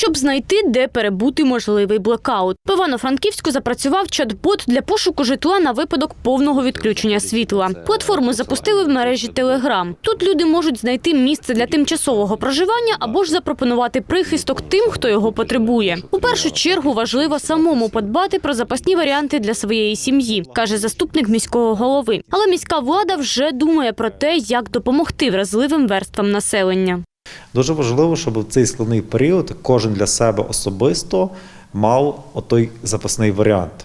щоб знайти, де перебути можливий блекаут. В Івано-Франківську запрацював чат-бот для пошуку житла на випадок повного відключення світла. Платформу запустили в мережі Телеграм. Тут люди можуть знайти місце для тимчасового проживання або ж запропонувати прихисток тим, хто його потребує. У першу чергу важливо самому подбати про запасні варіанти для своєї сім'ї, каже заступник міського голови. Але міська влада вже думає про те, як допомогти вразливим верствам населення. Дуже важливо, щоб в цей складний період кожен для себе особисто мав отой запасний варіант.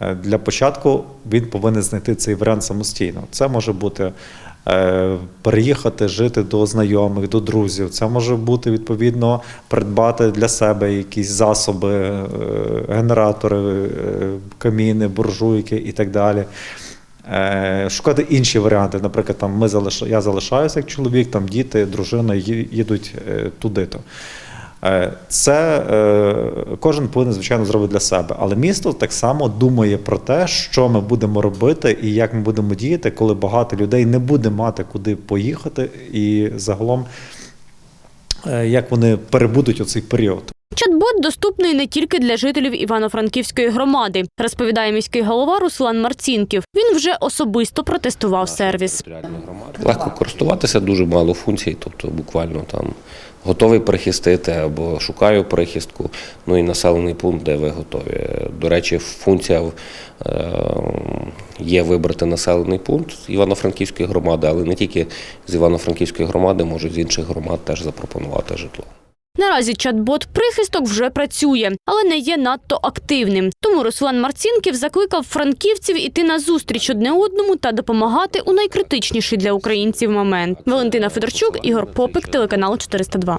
Е, Для початку він повинен знайти цей варіант самостійно. Це може бути е, переїхати жити до знайомих, до друзів. Це може бути відповідно придбати для себе якісь засоби, е, генератори, каміни, буржуйки і так далі. Е, Шукати інші варіанти. Наприклад, там ми залиш... я залишаюся як чоловік, там діти, дружина їдуть е, туди-то. Е, Це кожен повинен, звичайно, зробити для себе. Але місто так само думає про те, що ми будемо робити і як ми будемо діяти, коли багато людей не буде мати куди поїхати, і загалом як вони перебудуть у цей період. Чат-бот доступний не тільки для жителів Івано-Франківської громади, розповідає міський голова Руслан Марцінків. Він вже особисто протестував сервіс. Легко користуватися, дуже мало функцій, тобто буквально там готовий прихистити або шукаю прихистку, ну і населений пункт, де ви готові. До речі, функція е, є вибрати населений пункт Івано-Франківської громади, але не тільки з Івано-Франківської громади, можуть з інших громад теж запропонувати житло. Наразі чат-бот прихисток вже працює, але не є надто активним. Тому Руслан Марцінків закликав франківців іти на зустріч одне одному та допомагати у найкритичніший для українців момент. Валентина Федорчук, Ігор Попик, телеканал 402.